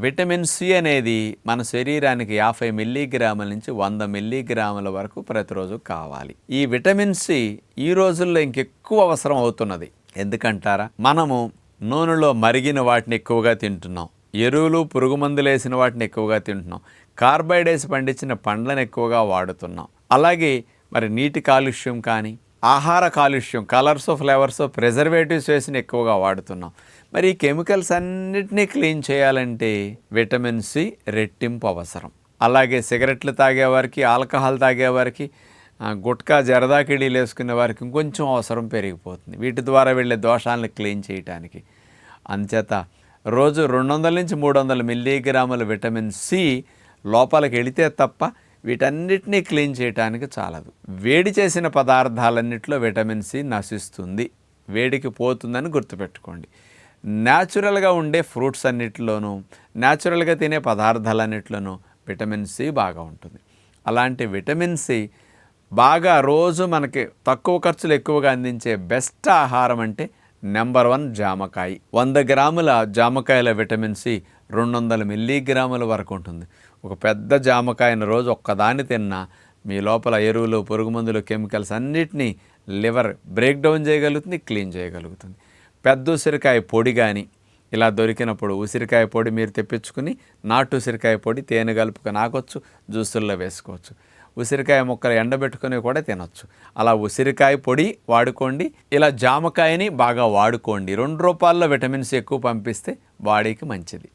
Vitamin C అనేది మన శరీరానికి యాభై మిల్లీగ్రాముల నుంచి వంద మిల్లీగ్రాముల వరకు ప్రతిరోజు కావాలి. ఈ విటమిన్ సి ఈ రోజుల్లో ఇంకెక్కువ అవసరం అవుతున్నది. ఎందుకంటారా? మనము నూనెలో మరిగిన వాటిని ఎక్కువగా తింటున్నాం. ఎరువులు పురుగు మందులు వేసిన వాటిని ఎక్కువగా తింటున్నాం. కార్బైడేట్స్ పండించిన పండ్లను ఎక్కువగా వాడుతున్నాం. అలాగే మరి నీటి కాలుష్యం కానీ ఆహార కాలుష్యం కలర్స్ ఫ్లేవర్స్ ప్రిజర్వేటివ్స్ వేసిన ఎక్కువగా వాడుతున్నాం. మరి ఈ కెమికల్స్ అన్నిటినీ క్లీన్ చేయాలంటే విటమిన్ సి రెట్టింపు అవసరం. అలాగే సిగరెట్లు తాగేవారికి ఆల్కహాల్ తాగేవారికి గుట్కా జరదాకిడీలు వేసుకునే వారికి ఇంకొంచెం అవసరం పెరిగిపోతుంది. వీటి ద్వారా వెళ్ళే దోషాలను క్లీన్ చేయటానికి. అంచేత రోజు రెండు వందల నుంచి మూడు వందల మిల్లీగ్రాముల విటమిన్ సి లోపలికి వెళితే తప్ప వీటన్నిటినీ క్లీన్ చేయడానికి చాలదు. వేడి చేసిన పదార్థాలన్నింటిలో విటమిన్ సి నశిస్తుంది. వేడికి పోతుందని గుర్తుపెట్టుకోండి. న్యాచురల్గా ఉండే ఫ్రూట్స్ అన్నిటిలోనూ న్యాచురల్గా తినే పదార్థాలన్నిటిలోనూ విటమిన్ సి బాగా ఉంటుంది. అలాంటి విటమిన్ సి బాగా రోజు మనకి తక్కువ ఖర్చులు ఎక్కువగా అందించే బెస్ట్ ఆహారం అంటే నెంబర్ వన్ జామకాయ. వంద గ్రాముల జామకాయల విటమిన్ సి రెండు వందల మిల్లీగ్రాముల వరకు ఉంటుంది. ఒక పెద్ద జామకాయను రోజు ఒక్కదాన్ని తిన్నా మీ లోపల ఎరువులు పురుగు మందులు కెమికల్స్ అన్నిటినీ లివర్ బ్రేక్ డౌన్ చేయగలుగుతుంది క్లీన్ చేయగలుగుతుంది. పెద్ద ఉసిరికాయ పొడి కానీ ఇలా దొరికినప్పుడు ఉసిరికాయ పొడి మీరు తెప్పించుకుని నాటు ఉసిరికాయ పొడి తేనె కలుపుకొని నాకొచ్చు జ్యూసుల్లో వేసుకోవచ్చు. ఉసిరికాయ ముక్కలు ఎండబెట్టుకుని కూడా తినొచ్చు. అలా ఉసిరికాయ పొడి వాడుకోండి ఇలా జామకాయని బాగా వాడుకోండి. రెండు రూపాల్లో విటమిన్స్ ఎక్కువ పంపిస్తే బాడీకి మంచిది.